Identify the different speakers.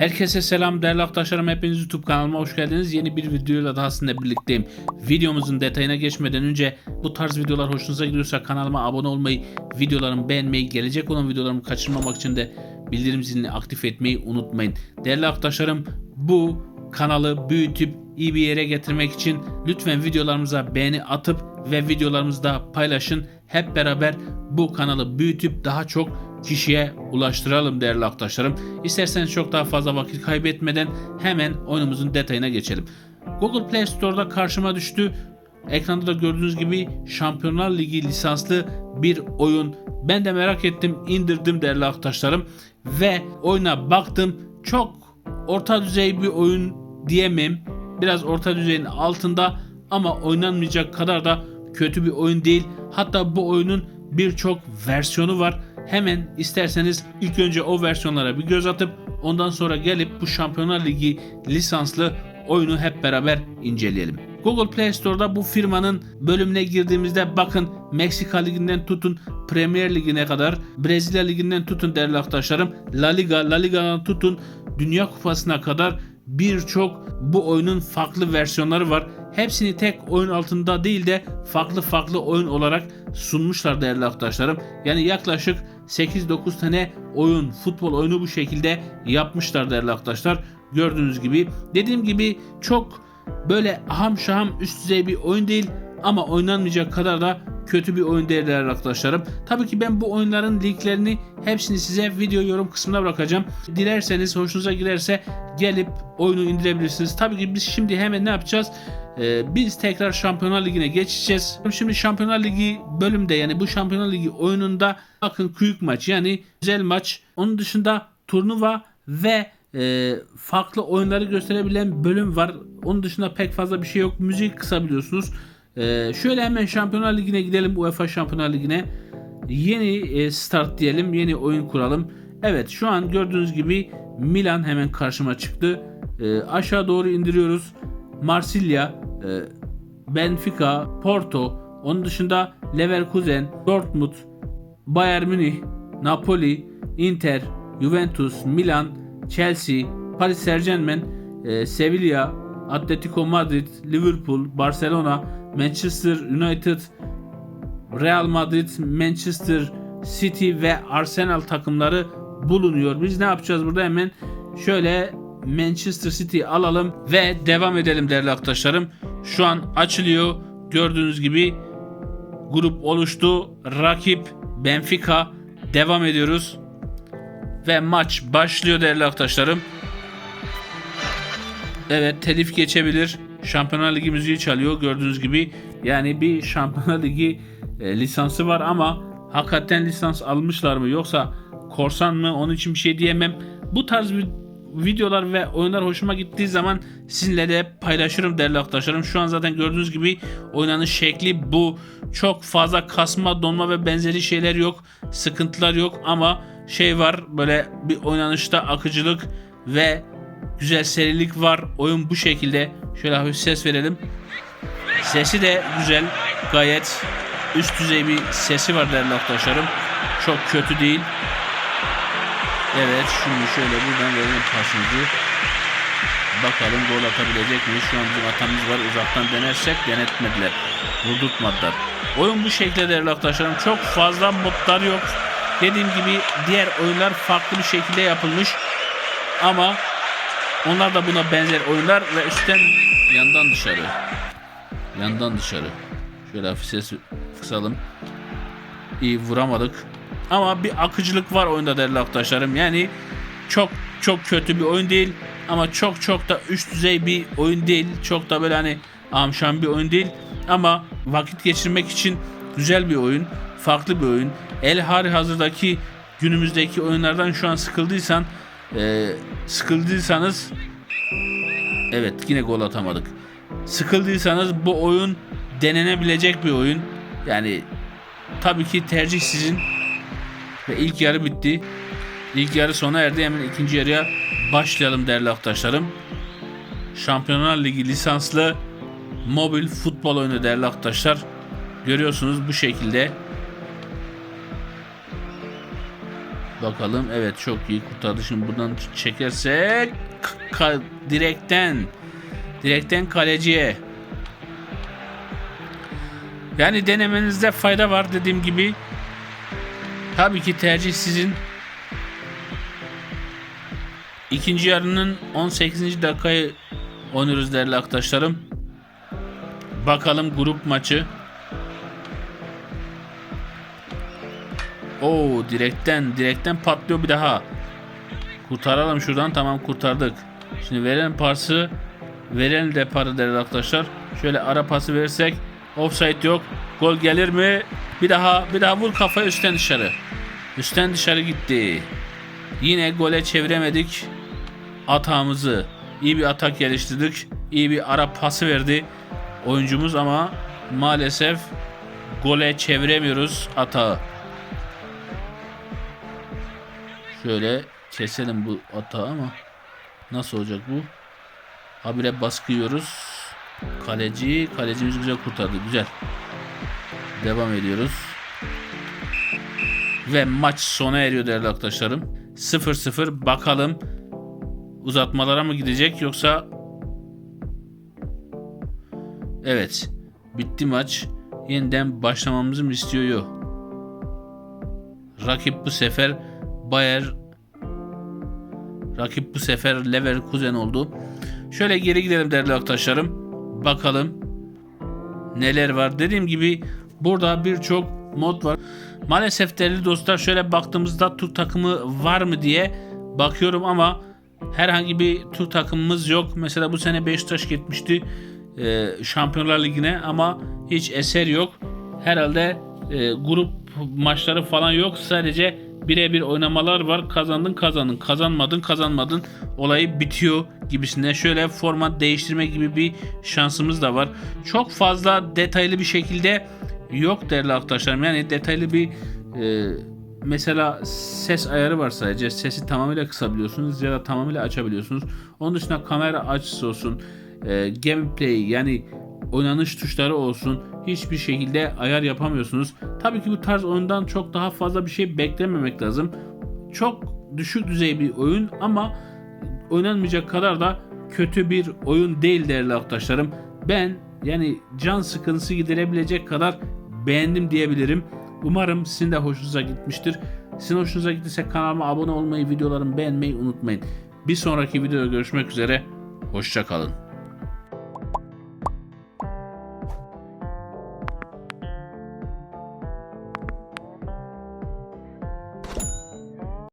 Speaker 1: Herkese selam değerli arkadaşlarım hepiniz YouTube kanalıma hoş geldiniz. Yeni bir videoyla daha sizinle birlikteyim. Videomuzun detayına geçmeden önce bu tarz videolar hoşunuza gidiyorsa kanalıma abone olmayı, videolarımı beğenmeyi, gelecek olan videolarımı kaçırmamak için de bildirim zilini aktif etmeyi unutmayın. Değerli arkadaşlarım bu kanalı büyütüp iyi bir yere getirmek için lütfen videolarımıza beğeni atıp ve videolarımızı da paylaşın. Hep beraber bu kanalı büyütüp daha çok kişiye ulaştıralım değerli arkadaşlarım. İsterseniz çok daha fazla vakit kaybetmeden hemen oyunumuzun detayına geçelim. Google Play Store'da karşıma düştü. Ekranda da gördüğünüz gibi Şampiyonlar Ligi lisanslı bir oyun. Ben de merak ettim, indirdim değerli arkadaşlarım ve oyuna baktım. Çok orta düzey bir oyun diyemem. Biraz orta düzeyin altında ama oynanmayacak kadar da kötü bir oyun değil. Hatta bu oyunun birçok versiyonu var. Hemen isterseniz ilk önce o versiyonlara bir göz atıp ondan sonra gelip bu Şampiyonlar Ligi lisanslı oyunu hep beraber inceleyelim. Google Play Store'da bu firmanın bölümüne girdiğimizde bakın Meksika Ligi'nden tutun Premier Ligi'ne kadar, Brezilya Ligi'nden tutun değerli arkadaşlarım, La Liga, La Liga'dan tutun Dünya Kupası'na kadar birçok bu oyunun farklı versiyonları var. Hepsini tek oyun altında değil de farklı farklı oyun olarak sunmuşlar değerli arkadaşlarım. Yani yaklaşık 8-9 tane oyun, futbol oyunu bu şekilde yapmışlar değerli arkadaşlar. Gördüğünüz gibi. Dediğim gibi çok böyle aham şaham üst düzey bir oyun değil ama oynanmayacak kadar da kötü bir oyun değil değerli arkadaşlarım. Tabii ki ben bu oyunların linklerini hepsini size video yorum kısmına bırakacağım. Dilerseniz hoşunuza giderse gelip oyunu indirebilirsiniz. Tabii ki biz şimdi hemen ne yapacağız? Ee, biz tekrar Şampiyonlar Ligi'ne geçeceğiz. Şimdi Şampiyonlar Ligi bölümde yani bu Şampiyonlar Ligi oyununda bakın büyük maç yani güzel maç. Onun dışında turnuva ve e, farklı oyunları gösterebilen bölüm var. Onun dışında pek fazla bir şey yok. Müzik kısa biliyorsunuz. E, şöyle hemen Şampiyonlar Ligi'ne gidelim. UEFA Şampiyonlar Ligi'ne. Yeni e, start diyelim. Yeni oyun kuralım. Evet şu an gördüğünüz gibi Milan hemen karşıma çıktı. E, aşağı doğru indiriyoruz. Marsilya, e, Benfica, Porto, onun dışında Leverkusen, Dortmund, Bayern Münih, Napoli, Inter, Juventus, Milan, Chelsea, Paris Saint-Germain, e, Sevilla, Atletico Madrid, Liverpool, Barcelona, Manchester United, Real Madrid, Manchester City ve Arsenal takımları bulunuyor. Biz ne yapacağız burada hemen şöyle Manchester City alalım ve devam edelim değerli arkadaşlarım. Şu an açılıyor. Gördüğünüz gibi grup oluştu. Rakip Benfica. Devam ediyoruz. Ve maç başlıyor değerli arkadaşlarım. Evet telif geçebilir. Şampiyonlar Ligi müziği çalıyor gördüğünüz gibi. Yani bir Şampiyonlar Ligi e, lisansı var ama hakikaten lisans almışlar mı yoksa korsan mı onun için bir şey diyemem. Bu tarz bir videolar ve oyunlar hoşuma gittiği zaman sizinle de paylaşırım değerli arkadaşlarım. Şu an zaten gördüğünüz gibi oynanış şekli bu. Çok fazla kasma, donma ve benzeri şeyler yok. Sıkıntılar yok ama şey var böyle bir oynanışta akıcılık ve güzel serilik var. Oyun bu şekilde. Şöyle hafif ses verelim. Sesi de güzel. Gayet üst düzey bir sesi var değerli arkadaşlarım. Çok kötü değil. Evet şimdi şöyle buradan verelim pasımızı. Bakalım gol atabilecek miyiz? Şu an bizim atamız var. Uzaktan denersek denetmediler. Vurdurtmadılar. Oyun bu şekilde değerli arkadaşlarım. Çok fazla modlar yok. Dediğim gibi diğer oyunlar farklı bir şekilde yapılmış. Ama onlar da buna benzer oyunlar ve üstten yandan dışarı. Yandan dışarı. Şöyle hafif ses kısalım. İyi vuramadık. Ama bir akıcılık var oyunda değerli arkadaşlarım. Yani çok çok kötü bir oyun değil. Ama çok çok da üst düzey bir oyun değil. Çok da böyle hani amşan bir oyun değil. Ama vakit geçirmek için güzel bir oyun. Farklı bir oyun. El hari hazırdaki günümüzdeki oyunlardan şu an sıkıldıysan e, sıkıldıysanız evet yine gol atamadık. Sıkıldıysanız bu oyun denenebilecek bir oyun. Yani tabii ki tercih sizin. Ve ilk yarı bitti. İlk yarı sona erdi. Hemen ikinci yarıya başlayalım değerli arkadaşlarım. Şampiyonlar Ligi lisanslı mobil futbol oyunu değerli arkadaşlar. Görüyorsunuz bu şekilde. Bakalım evet çok iyi kurtardı. Şimdi buradan çekersek direkten direkten kaleciye. Yani denemenizde fayda var dediğim gibi. Tabii ki tercih sizin. İkinci yarının 18. dakikayı oynuyoruz değerli arkadaşlarım. Bakalım grup maçı. Oo direkten direkten patlıyor bir daha. Kurtaralım şuradan tamam kurtardık. Şimdi verelim pası. Verelim de para değerli arkadaşlar. Şöyle ara pası verirsek offside yok. Gol gelir mi? Bir daha bir daha vur kafayı üstten dışarı. Üstten dışarı gitti. Yine gole çeviremedik atağımızı. İyi bir atak geliştirdik. İyi bir ara pası verdi oyuncumuz ama maalesef gole çeviremiyoruz atağı. Şöyle keselim bu atağı ama nasıl olacak bu? Habire baskı yiyoruz. Kaleci, kalecimiz güzel kurtardı. Güzel. Devam ediyoruz. Ve maç sona eriyor değerli arkadaşlarım. 0-0 bakalım uzatmalara mı gidecek yoksa Evet. Bitti maç. Yeniden başlamamızı mı istiyor? Yok. Rakip bu sefer Bayer Rakip bu sefer Leverkusen oldu. Şöyle geri gidelim değerli arkadaşlarım. Bakalım neler var. Dediğim gibi burada birçok mod var. Maalesef değerli dostlar şöyle baktığımızda Türk takımı var mı diye bakıyorum ama herhangi bir Türk takımımız yok. Mesela bu sene Beşiktaş gitmişti e, Şampiyonlar Ligi'ne ama hiç eser yok. Herhalde e, grup maçları falan yok. Sadece birebir oynamalar var. Kazandın kazandın, kazanmadın kazanmadın. Olayı bitiyor gibisinden. Şöyle format değiştirme gibi bir şansımız da var. Çok fazla detaylı bir şekilde yok değerli arkadaşlarım. Yani detaylı bir e, mesela ses ayarı var sadece. Sesi tamamıyla kısabiliyorsunuz ya da tamamıyla açabiliyorsunuz. Onun dışında kamera açısı olsun, e, gameplay yani oynanış tuşları olsun hiçbir şekilde ayar yapamıyorsunuz. Tabii ki bu tarz oyundan çok daha fazla bir şey beklememek lazım. Çok düşük düzey bir oyun ama oynanmayacak kadar da kötü bir oyun değil değerli arkadaşlarım. Ben yani can sıkıntısı giderebilecek kadar beğendim diyebilirim. Umarım sizin de hoşunuza gitmiştir. Sizin hoşunuza gittiyse kanalıma abone olmayı, videolarımı beğenmeyi unutmayın. Bir sonraki videoda görüşmek üzere. Hoşçakalın.